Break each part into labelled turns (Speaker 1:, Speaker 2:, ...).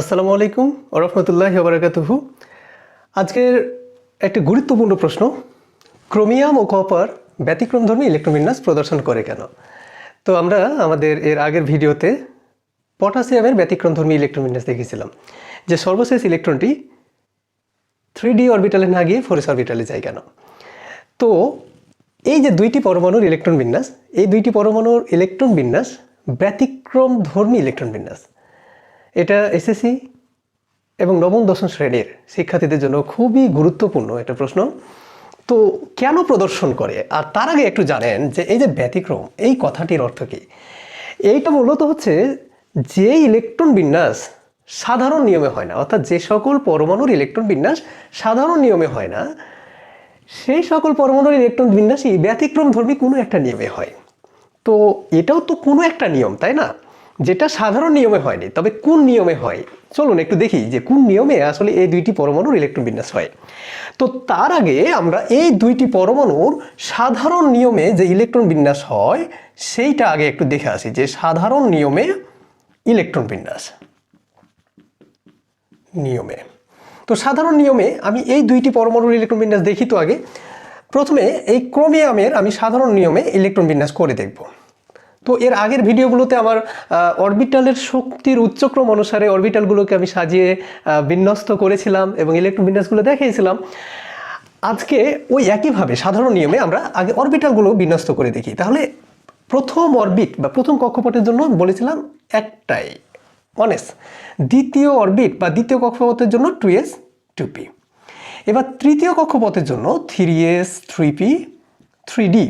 Speaker 1: আসসালামু আলাইকুম রহমতুল্লাহ বারাকাতুহু। আজকের একটি গুরুত্বপূর্ণ প্রশ্ন, ক্রোমিয়াম ও কপার ব্যতিক্রমধর্মী ইলেকট্রোবিন্যাস প্রদর্শন করে কেন? তো আমরা আমাদের এর আগের ভিডিওতে পটাশিয়ামের ব্যতিক্রমধর্মী ইলেকট্রোবিন্যাস দেখেছিলাম, যে সর্বশেষ ইলেকট্রনটি থ্রি ডি অরবিটালে না গিয়ে ফোরেস অরবিটালে যায় কেন? তো এই যে দুইটি পরমাণুর ইলেকট্রন বিন্যাস এই দুইটি পরমাণুর ইলেকট্রন বিন্যাস ব্যতিক্রম ধর্মী ইলেকট্রন বিন্যাস এটা এসএসসি এবং নবম, দশম শ্রেণির শিক্ষার্থীদের জন্য খুবই গুরুত্বপূর্ণ একটা প্রশ্ন। তো কেন প্রদর্শন করে? আর তার আগে একটু জানেন যে এই যে ব্যতিক্রম, এই কথাটির অর্থ কী? এইটা মূলত হচ্ছে যে ইলেকট্রন বিন্যাস সাধারণ নিয়মে হয় না, অর্থাৎ যে সকল পরমাণুর ইলেকট্রন বিন্যাস সাধারণ নিয়মে হয় না, সেই সকল পরমাণুর ইলেকট্রন বিন্যাসই ব্যতিক্রম ধর্মী কোনো একটা নিয়মে হয়। তো এটাও তো কোনো একটা নিয়ম, তাই না? যেটা সাধারণ নিয়মে হয়নি, তবে কোন নিয়মে হয়? চলুন একটু দেখি যে কোন নিয়মে আসলে এই দুইটি পরমাণুর ইলেকট্রন বিন্যাস হয়। তো তার আগে আমরা এই দুইটি পরমাণুর সাধারণ নিয়মে যে ইলেকট্রন বিন্যাস হয়, সেইটা আগে একটু দেখে আসি যে সাধারণ নিয়মে ইলেকট্রন বিন্যাস। নিয়মে। তো সাধারণ নিয়মে আমি এই দুইটি পরমাণুর ইলেকট্রন বিন্যাস দেখি তো আগে। প্রথমে এই ক্রোমিয়ামের আমি সাধারণ নিয়মে ইলেকট্রন বিন্যাস করে দেখব। তো এর আগের ভিডিওগুলোতে আমার অরবিটালের শক্তির উচ্চক্রম অনুসারে অরবিটালগুলোকে আমি সাজিয়ে বিন্যস্ত করেছিলাম এবং ইলেকট্রন বিন্যাসগুলো দেখিয়েছিলাম। আজকে ওই একইভাবে সাধারণ নিয়মে আমরা আগে অরবিটালগুলো বিন্যস্ত করে দেখি। তাহলে প্রথম অরবিট বা প্রথম কক্ষপথের জন্য বলেছিলাম একটাই অনেস দ্বিতীয় অরবিট বা দ্বিতীয় কক্ষপথের জন্য টু এস টু পি এবার তৃতীয় কক্ষপথের জন্য three S three P three D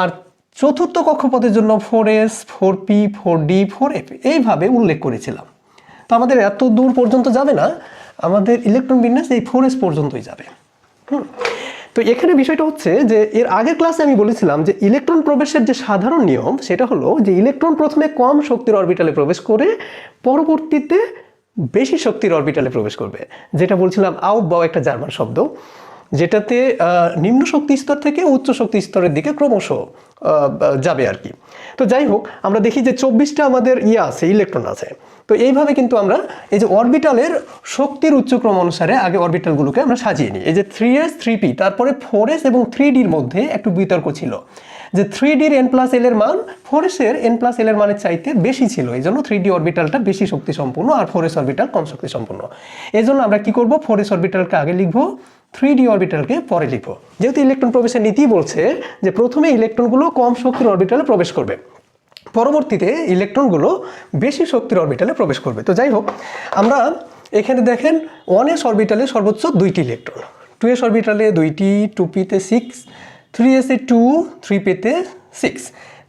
Speaker 1: আর চতুর্থ কক্ষপথের জন্য four S four P four D four F এইভাবে উল্লেখ করেছিলাম। তো আমাদের এত দূর পর্যন্ত যাবে না, আমাদের ইলেকট্রন বিন্যাস এই ফোর এস পর্যন্তই যাবে। হুম। তো এখানে বিষয়টা হচ্ছে যে এর আগের ক্লাসে আমি বলেছিলাম যে ইলেকট্রন প্রবেশের যে সাধারণ নিয়ম, সেটা হলো যে ইলেকট্রন প্রথমে কম শক্তির অরবিটালে প্রবেশ করে পরবর্তীতে বেশি শক্তির অরবিটালে প্রবেশ করবে, যেটা বলছিলাম আউট বাও একটা জার্মান শব্দ। যেটাতে নিম্ন শক্তি স্তর থেকে উচ্চ শক্তি স্তরের দিকে ক্রমশ যাবে আর কি। তো যাই হোক, আমরা দেখি যে চব্বিশটা আমাদের ইয়ে আছে, ইলেকট্রন আছে। তো এইভাবে কিন্তু আমরা এই যে অরবিটালের শক্তির উচ্চক্রম অনুসারে আগে অরবিটালগুলোকে আমরা সাজিয়ে নিই। এই যে থ্রি এস, থ্রি পি, তারপরে ফোর এস এবং থ্রি ডির মধ্যে একটু বিতর্ক ছিল। যে থ্রি ডির এন প্লাস এল এর মান, ফোর এসের এন প্লাস এল এর মানের চাইতে বেশি ছিল। এই জন্য থ্রি ডি অরবিটালটা বেশি শক্তি সম্পূর্ণ আর ফোর এস অরবিটাল কম শক্তি সম্পূর্ণ এই জন্য আমরা কি করব? ফোর এস অরবিটালকে আগে লিখব। থ্রি ডি অরবিটালকে পরে লিখব। যেহেতু ইলেকট্রন প্রবেশের নীতি বলছে যে প্রথমে ইলেকট্রনগুলো কম শক্তির অরবিটালে প্রবেশ করবে। পরবর্তীতে ইলেকট্রনগুলো বেশি শক্তির অরবিটালে প্রবেশ করবে। তো যাই হোক, আমরা এখানে দেখেন ওয়ান এস অরবিটালে সর্বোচ্চ দুইটি ইলেকট্রন টু এস অরবিটালে দুইটি টু পিতে সিক্স থ্রি এসে টু থ্রি পেতে সিক্স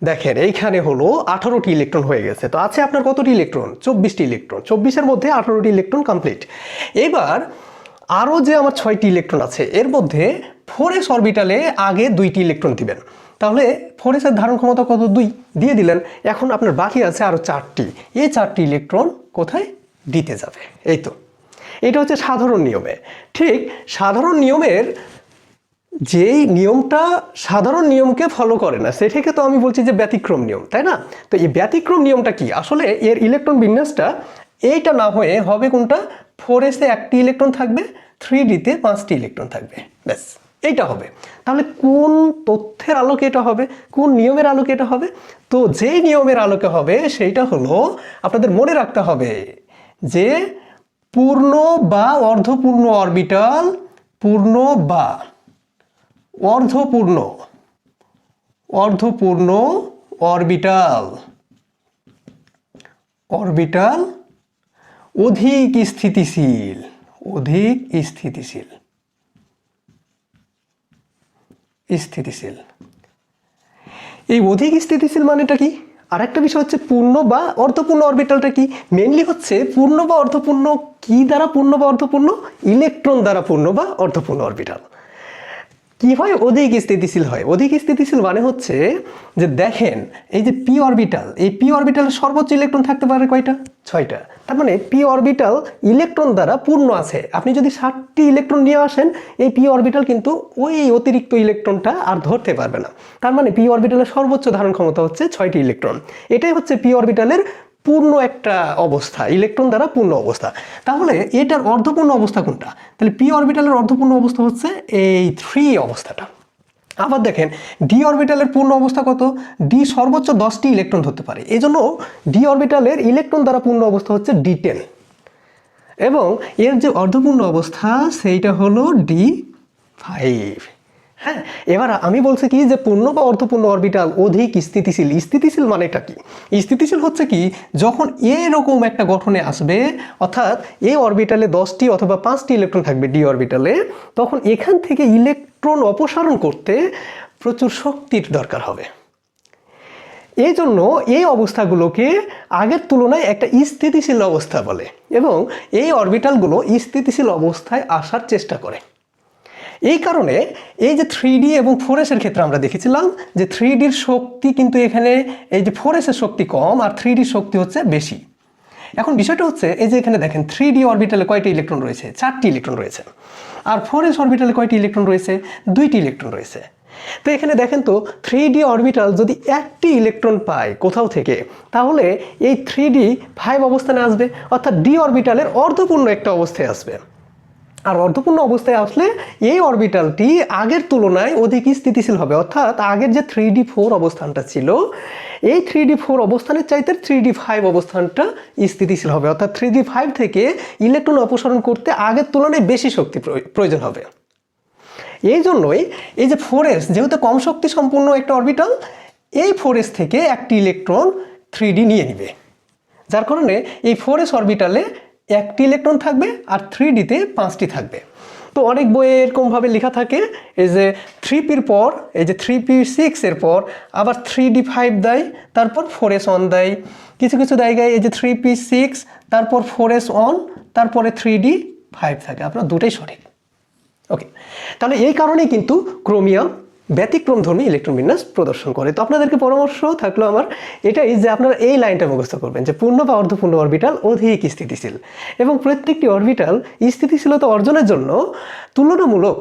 Speaker 1: দেখেন, এইখানে হলো আঠারোটি ইলেকট্রন হয়ে গেছে। তো আছে আপনার কতটি ইলেকট্রন চব্বিশটি ইলেকট্রন চব্বিশের মধ্যে আঠারোটি ইলেকট্রন কমপ্লিট এবার আরও যে আমার ছয়টি ইলেকট্রন আছে, এর মধ্যে ফোর এস অরবিটালে আগে দুইটি ইলেকট্রন দিবেন। তাহলে ফোর এসের ধারণ ক্ষমতা কত? দুই। দিয়ে দিলেন, এখন আপনার বাকি আছে আরও চারটি। এই চারটি ইলেকট্রন কোথায়? দিতে যাবে। এই তো। এটা হচ্ছে সাধারণ নিয়মে। ঠিক সাধারণ নিয়মের যেই নিয়মটা সাধারণ নিয়মকে ফলো করে না, সেটাকে তো আমি বলছি যে ব্যতিক্রম নিয়ম, তাই না? তো এই ব্যতিক্রম নিয়মটা কি? আসলে এর ইলেকট্রন বিন্যাসটা এইটা না হয়ে হবে কোনটা? ফোর এসে একটি ইলেকট্রন থাকবে থ্রি ডিতে পাঁচটি ইলেকট্রন থাকবে। ব্যাস, এইটা হবে। তাহলে কোন তথ্যের আলোকে এটা হবে? কোন নিয়মের আলোকে এটা হবে? তো যেই নিয়মের আলোকে হবে, সেইটা হলো আপনাদের মনে রাখতে হবে যে পূর্ণ বা অর্ধপূর্ণ অরবিটাল পূর্ণ বা অর্ধপূর্ণ অর্ধপূর্ণ অরবিটাল অরবিটাল অধিক স্থিতিশীল অধিক স্থিতিশীল। স্থিতিশীল। এই অধিক স্থিতিশীল মানেটা কি? আর একটা বিষয় হচ্ছে পূর্ণ বা অর্ধপূর্ণ অরবিটালটা কি? মেনলি হচ্ছে পূর্ণ বা অর্ধপূর্ণ কি দ্বারা পূর্ণ বা অর্ধপূর্ণ ইলেকট্রন দ্বারা পূর্ণ বা অর্ধপূর্ণ অরবিটাল। কি হয় অধিক স্থিতিশীল হয়? অধিক স্থিতিশীল মানে হচ্ছে যে দেখেন, এই যে পি অরবিটাল এই পি অরবিটালের সর্বোচ্চ ইলেকট্রন থাকতে পারে কয়টা? ছয়টা। তার মানে পি অরবিটাল ইলেকট্রন দ্বারা পূর্ণ আছে। আপনি যদি ষাটটি ইলেকট্রন নিয়ে আসেন, এই পি অরবিটাল কিন্তু ওই অতিরিক্ত ইলেকট্রনটা আর ধরতে পারবে না। তার মানে পি অরবিটালের সর্বোচ্চ ধারণ ক্ষমতা হচ্ছে ছয়টি ইলেকট্রন এটাই হচ্ছে পি অরবিটালের পূর্ণ একটা অবস্থা ইলেকট্রন দ্বারা পূর্ণ অবস্থা। তাহলে এটার অর্ধপূর্ণ অবস্থা কোনটা? তাহলে পি অরবিটালের অর্ধপূর্ণ অবস্থা হচ্ছে এই থ্রি অবস্থাটা। আবার দেখেন ডি অরবিটালের পূর্ণ অবস্থা কত? ডি সর্বোচ্চ দশটি ইলেকট্রন ধরতে পারে। এই জন্য ডি অরবিটালের ইলেকট্রন দ্বারা পূর্ণ অবস্থা হচ্ছে ডি টেন এবং এর যে অর্ধপূর্ণ অবস্থা, সেইটা হলো ডি ফাইভ হ্যাঁ এবার আমি বলছি কি যে পূর্ণ বা অর্ধপূর্ণ অরবিটাল অধিক স্থিতিশীল। স্থিতিশীল মানেটা কি? স্থিতিশীল হচ্ছে কি, যখন এরকম একটা গঠনে আসবে, অর্থাৎ এই অরবিটালে দশটি অথবা পাঁচটি ইলেকট্রন থাকবে ডি অরবিটালে তখন এখান থেকে ইলেকট্রন অপসারণ করতে প্রচুর শক্তির দরকার হবে। এই জন্য এই অবস্থাগুলোকে আগের তুলনায় একটা স্থিতিশীল অবস্থা বলে এবং এই অরবিটালগুলো স্থিতিশীল অবস্থায় আসার চেষ্টা করে। এই কারণে এই যে থ্রি ডি এবং ফোর এসের ক্ষেত্রে আমরা দেখেছিলাম যে থ্রি ডির শক্তি কিন্তু এখানে এই যে ফোর এসের শক্তি কম আর থ্রি ডির শক্তি হচ্ছে বেশি। এখন বিষয়টা হচ্ছে এই যে এখানে দেখেন থ্রি ডি অরবিটালে কয়টি ইলেকট্রন রয়েছে? চারটি ইলেকট্রন রয়েছে। আর ফোর এস অরবিটালে কয়টি ইলেকট্রন রয়েছে? দুইটি ইলেকট্রন রয়েছে। তো এখানে দেখেন তো থ্রি ডি অরবিটাল যদি একটি ইলেকট্রন পায় কোথাও থেকে, তাহলে এই থ্রি ডি ফাইভ অবস্থানে আসবে, অর্থাৎ ডি অরবিটালের অর্ধপূর্ণ একটা অবস্থায় আসবে। আর অর্ধপূর্ণ অবস্থায় আসলে এই অরবিটালটি আগের তুলনায় অধিক স্থিতিশীল হবে। অর্থাৎ আগের যে থ্রি ডি ফোর অবস্থানটা ছিল, এই থ্রি ডি ফোর অবস্থানের চাইতে থ্রি ডি ফাইভ অবস্থানটা স্থিতিশীল হবে। অর্থাৎ থ্রি ডি ফাইভ থেকে ইলেকট্রন অপসারণ করতে আগের তুলনায় বেশি শক্তি প্রয়- প্রয়োজন হবে। এই জন্যই এই যে ফোর এস যেহেতু কম শক্তি সম্পূর্ণ একটা অরবিটাল এই ফোর এস থেকে একটি ইলেকট্রন থ্রি ডি নিয়ে নিবে। যার কারণে এই ফোর এস অরবিটালে একটি ইলেকট্রন থাকবে আর থ্রি ডিতে পাঁচটি থাকবে। তো অনেক বইয়ে এরকমভাবে লেখা থাকে, এই যে থ্রি পির পর, এই যে থ্রি পি সিক্স এর পর, আবার থ্রি ডি ফাইভ দেয়, তারপর ফোর এস অন দেয়। কিছু কিছু জায়গায় এই যে থ্রি পি সিক্স তারপর ফোর এস অন তারপরে থ্রি ডি ফাইভ থাকে। আপনার দুটোই সঠিক। ওকে তাহলে এই কারণেই কিন্তু ক্রোমিয়াম ব্যতিক্রমধর্মী ইলেকট্রন বিন্যাস প্রদর্শন করে। তো আপনাদেরকে পরামর্শ থাকল আমার এটাই যে আপনারা এই লাইনটা মুখস্থ করবেন যে পূর্ণ বা অর্ধপূর্ণ অরবিটাল অধিক স্থিতিশীল। এবং প্রত্যেকটি অরবিটাল স্থিতিশীলতা অর্জনের জন্য তুলনামূলক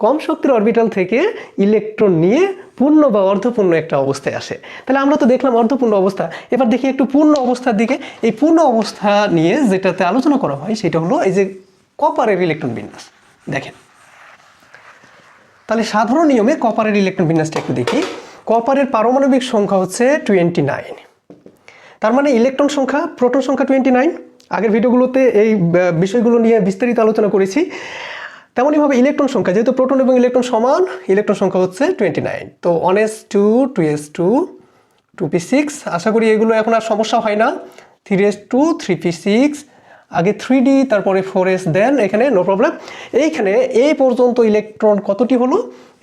Speaker 1: কম শক্তির অরবিটাল থেকে ইলেকট্রন নিয়ে পূর্ণ বা অর্ধপূর্ণ একটা অবস্থায় আসে। তাহলে আমরা তো দেখলাম অর্ধপূর্ণ অবস্থা। এবার দেখি একটু পূর্ণ অবস্থার দিকে। এই পূর্ণ অবস্থা নিয়ে যেটাতে আলোচনা করা হয়, সেটা হলো এই যে কপারের ইলেকট্রন বিন্যাস। দেখেন। তাহলে সাধারণ নিয়মে কপারের ইলেকট্রন বিন্যাসটা একটু দেখি। কপারের পারমাণবিক সংখ্যা হচ্ছে টোয়েন্টি নাইন তার মানে ইলেকট্রন সংখ্যা প্রোটন সংখ্যা টোয়েন্টি নাইন আগের ভিডিওগুলোতে এই বিষয়গুলো নিয়ে বিস্তারিত আলোচনা করেছি। তেমনইভাবে ইলেকট্রন সংখ্যা, যেহেতু প্রোটন এবং ইলেকট্রন সমান ইলেকট্রন সংখ্যা হচ্ছে টোয়েন্টি নাইন তো one S two two S two two P six আশা করি এগুলো এখন আর সমস্যা হয় না। Three S two three P six আগে থ্রি ডি তারপরে ফোর এস দেন এখানে নো প্রবলেম এইখানে এই পর্যন্ত ইলেকট্রন কতটি হলো?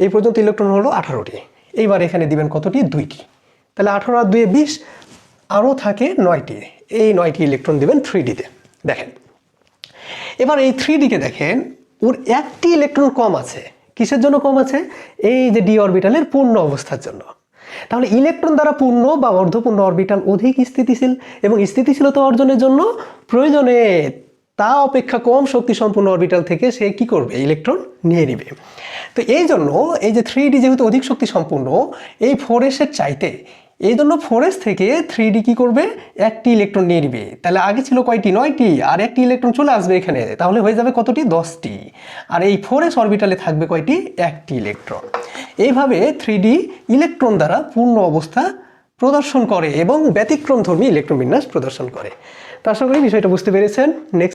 Speaker 1: এই পর্যন্ত ইলেকট্রন হলো আঠারোটি। এইবার এখানে দিবেন কতটি? দুইটি। তাহলে আঠারো আর দুয়ে বিশ, আরও থাকে নয়টি। এই নয়টি ইলেকট্রন দিবেন থ্রি ডিতে দেখেন। এবার এই থ্রি ডিকে দেখেন, ওর একটি ইলেকট্রন কম আছে। কিসের জন্য কম আছে? এই যে ডি অরবিটালের পূর্ণ অবস্থার জন্য। তাহলে ইলেকট্রন দ্বারা পূর্ণ বা অর্ধপূর্ণ অরবিটাল অধিক স্থিতিশীল এবং স্থিতিশীলতা অর্জনের জন্য প্রয়োজনে তা অপেক্ষা কম শক্তি সম্পূর্ণ অরবিটাল থেকে সে কি করবে? ইলেকট্রন নিয়ে নেবে। তো এই জন্য এই যে থ্রি ডি যেহেতু অধিক শক্তি সম্পূর্ণ এই ফোর এসের চাইতে এই জন্য ফোরেস থেকে থ্রি ডি কী করবে? একটি ইলেকট্রন নিয়ে নিবে। তাহলে আগে ছিল কয়টি? নয়টি। আর একটি ইলেকট্রন চলে আসবে এখানে। তাহলে হয়ে যাবে কতটি? দশটি। আর এই ফোরেস অরবিটালে থাকবে কয়টি? একটি ইলেকট্রন এইভাবে থ্রি ডি ইলেকট্রন দ্বারা পূর্ণ অবস্থা প্রদর্শন করে এবং ব্যতিক্রমধর্মী ইলেকট্রন বিন্যাস প্রদর্শন করে। তো আশা করি বিষয়টা বুঝতে পেরেছেন। নেক্সট